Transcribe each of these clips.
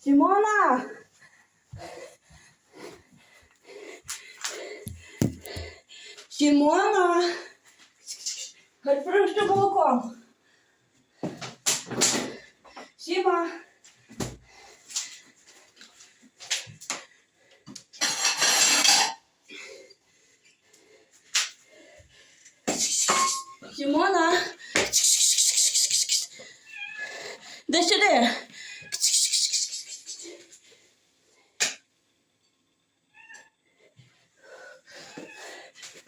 Сімона! Сімона! Просто молоком. Сіма! Сімона! Де сюди?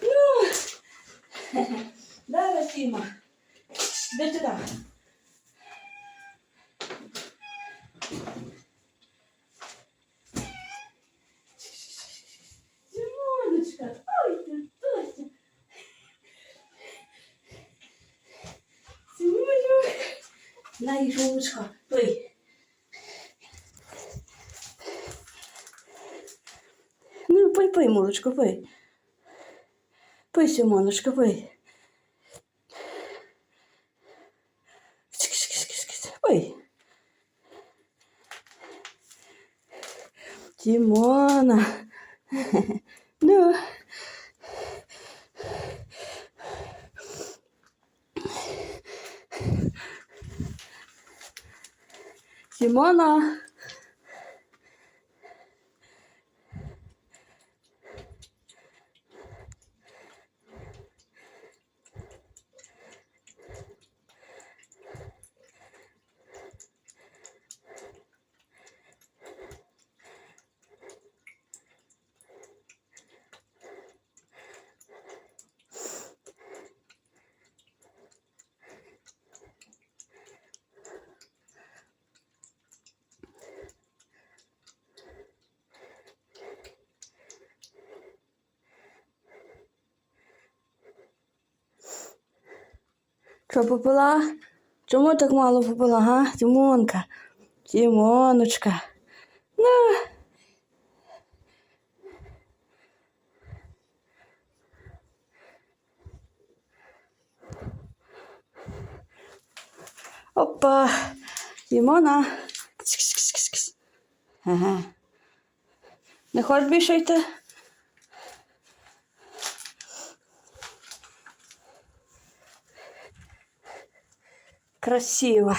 Ну, Давай, Сіма. Де сюди? Сімоночка, ой ти, Тося. Сімоню. На їжушка, пий. Ну, пий, пий, молочко, пий. Пий, Сімоночка, пий. Пий. Тімона. Ну. Сімона. Що попила? Чому так мало попила, га? Тімонка. Тімоночка. Ну. Опа. Тімона. Кс-кс-кс-кс. Ага. Не хочеш більше йти? Красиво.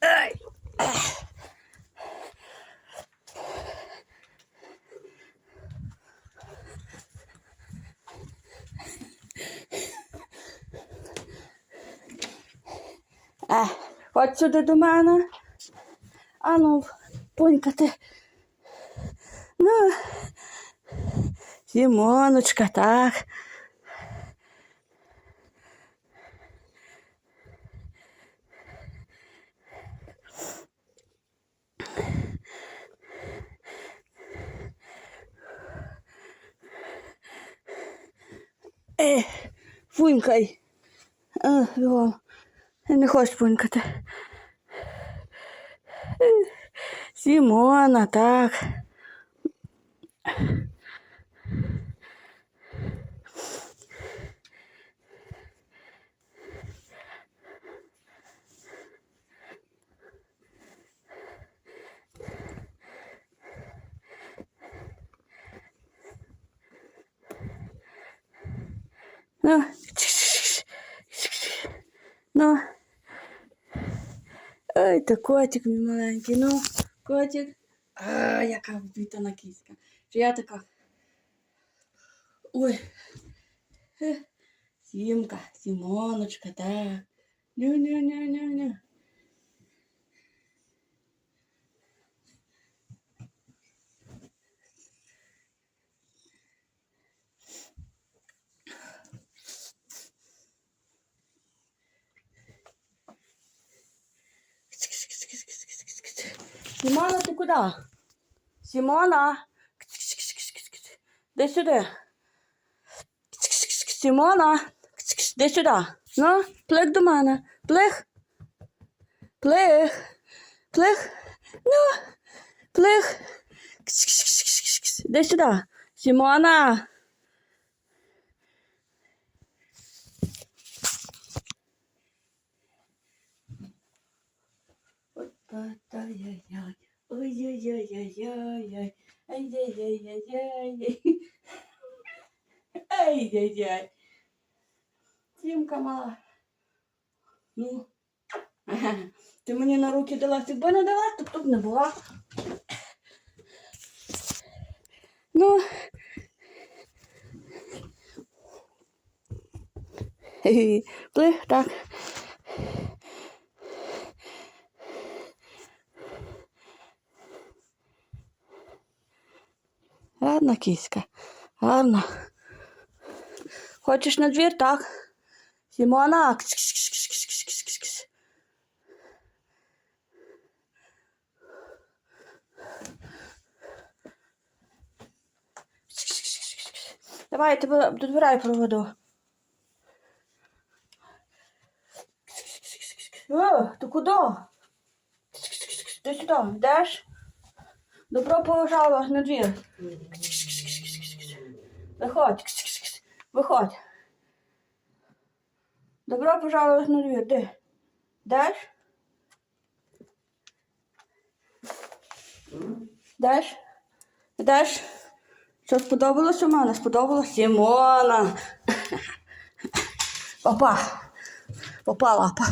Ай. Е, Ходь сюди до мене. Ану, понькати. Ну, Сімоночка, так. Е, фунькай. Е, його. Я не хочу фунькати. Е, Сімона, так. Ну. Ну. Ой, то котик мій маленький, ну, котик. А, яка вбитана кіська. Чи я така. Ой. Е, Сімка, Сімоночка, так. Ню-ню-ню-ню-ню. Сімона, ти куди? Сімона. Де сюди? Сімона. Де сюди? Ну, плих до мене. Плих. Плих. Плих. Ну, плих. Де сюди? Сімона. Ай-яй-яй. Ой-яй-яй-яй-яй. Ай-яй-яй-яй-яй. Ай-яй-яй. Тімка мала. Ну. Ти мені на руки дала, якби не дала, то тут не була. Ну. Плих, так. Гарна кіська. Гарна. Хочеш на двір, так? Сімона. Давай, я тебе до двора проведу. О, ти куди? Ти сюди, йдеш? Добро пожаловать на двір. Виходь. Виходь. Добро пожаловать на двір. Де? Даш? Даш? Даш? Що сподобалось у мене? Сподобалось Сімона. Папа. Папа лапа.